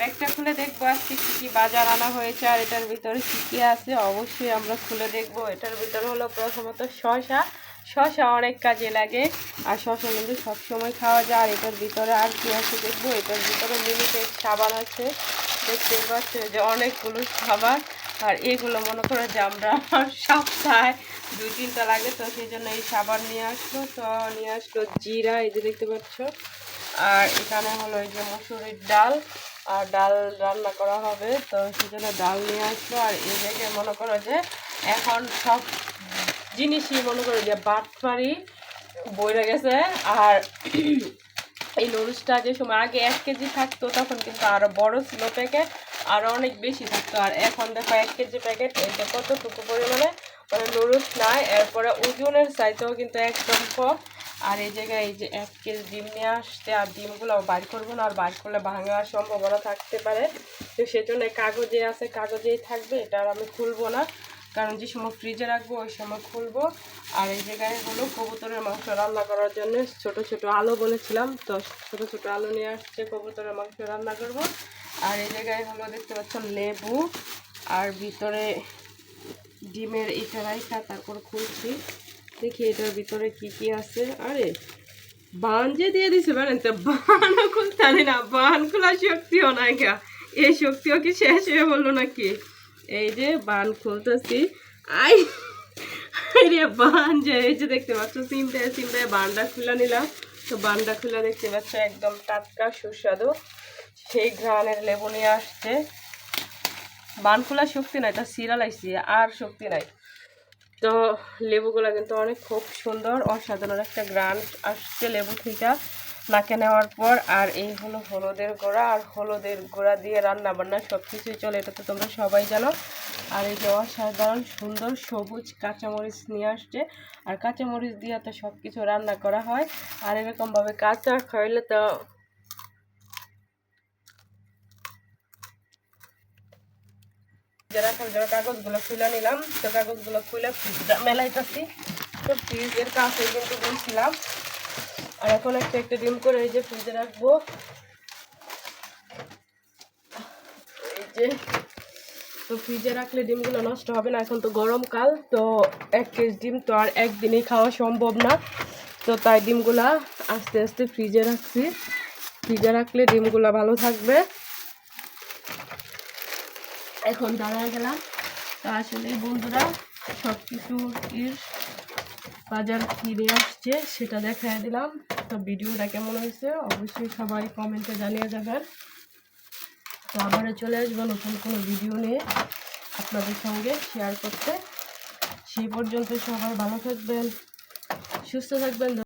ব্যাগটা খুলে দেখব আজকে কী কী বাজার আনা হয়েছে আর এটার ভিতরে কী কী আছে। অবশ্যই আমরা খুলে দেখব। এটার ভিতরে হলো প্রথমত শসা। শসা অনেক কাজে লাগে আর শসা কিন্তু সবসময় খাওয়া যায়। আর এটার ভিতরে আর কি আছে দেখব? এটার ভিতরে মিনিটের সাবান আছে। দেখতে পাচ্ছ যে অনেকগুলো সাবান। আর এগুলো মনে করো যে আমরা সপ্তাহে দুই তিনটা লাগে, তো সেই জন্য এই সাবান নিয়ে আসলো তো নিয়ে আসলো জিরা, এই যে দেখতে পাচ্ছ। আর এখানে হলো এই যে মসুরির ডাল। আর ডাল রান্না করা হবে, তো সেই জন্য ডাল নিয়ে আসলো। আর এই জায়গায় মনে করো যে এখন সব জিনিসই মনে করো যে বাটপারি বইরে গেছে। আর এই নুডলসটা যে সময় আগে এক কেজি থাকতো, তখন কিন্তু আরও বড় ছিল প্যাকেট আরও অনেক বেশি থাকতো। আর এখন দেখো এক কেজি প্যাকেট এটা কতটুকু পরিমাণে? মানে নুডলস নাই, এরপরে ওজনের চাইতেও কিন্তু একদম কম। আর এই জায়গায় এই যে এক কেজি ডিম নিয়ে আসতে, আর ডিমগুলো বাইর করব না, আর বাইর করলে ভাঙার সম্ভাবনা থাকতে পারে। তো সেজন্য কাগজে আছে, কাগজেই থাকবে, এটা আর আমি খুলবো না। কারণ যে সময় ফ্রিজে রাখব, ওই সময় খুলবো। আর এই জায়গায় হলো কবুতরের মাংস রান্না করার জন্য ছোট ছোট আলু বলেছিলাম, তো ছোট ছোট আলু নিয়ে আসছে, কবুতরের মাংস রান্না করব। আর এই জায়গায় হলো দেখতে পাচ্ছেন লেবু, আর ভিতরে ডিমের এটা রাইখা তারপর খুলছি। দেখি এটার ভিতরে কি কি আছে। আরে, বান যে দিয়ে দিছে মানে তো? বানও খুলতে না, বান খোলার শক্তিও নাই গা। এই শক্তিও কি শেষ হয়ে বলল নাকি? এই যে বান খুলতেছি। আই রে বান যে, এই যে দেখতে পাচ্ছ সিমটায় সিমটায় বানটা খুলে নিলাম। তো বানটা খুলে দেখতে পাচ্ছ, একদম টাটকা, সুস্বাদু। সেই ঘ্রাণের লেবু নিয়ে আসছে। বান খোলার শক্তি নাই, এটা সিরাল আইসি আর শক্তি নাই। তো লেবুগুলো কিন্তু অনেক খুব সুন্দর, অসাধারণ একটা গ্রান আসছে লেবু থেকে। নাকে নেওয়ার পর আর এই হলো হলুদের গোড়া, আর হলুদের গোড়া দিয়ে রান্না বান্না সব কিছুই চলে, এটা তো তোমরা সবাই জানো। আর এই যে অসাধারণ সুন্দর সবুজ কাঁচামরিচ নিয়ে আসছে, আর কাঁচামরিচ দিয়ে তো সব কিছু রান্না করা হয়। আর এরকমভাবে কাঁচা খাইলে তো যারা জন্য কাগজগুলো খুলে নিলাম কাগজগুলো খুলে মেলাইতেছি। তো কাছে কিন্তু বলছিলাম। আর এখন একটা একটা ডিম করে এই যে ফ্রিজে রাখব। এই যে, তো ফ্রিজে রাখলে ডিমগুলো নষ্ট হবে না, এখন তো গরমকাল, তো এক কেজি ডিম তো আর একদিনেই খাওয়া সম্ভব না। তো তাই ডিমগুলা আস্তে আস্তে ফ্রিজে রাখছি। ফ্রিজে রাখলে ডিমগুলা ভালো থাকবে। এখন দাঁড়ায় গেলাম। তো আসলে বন্ধুরা সব কিছু বাজার কিনে আসছে, সেটা দেখাই দিলাম। তো ভিডিওটা কেমন হয়েছে অবশ্যই সবাই কমেন্টে জানিয়ে যাবেন। তো আবারও চলে আসব নতুন কোনো ভিডিও নিয়ে আপনাদের সঙ্গে শেয়ার করতে। সেই পর্যন্ত সবাই ভালো থাকবেন, সুস্থ থাকবেন।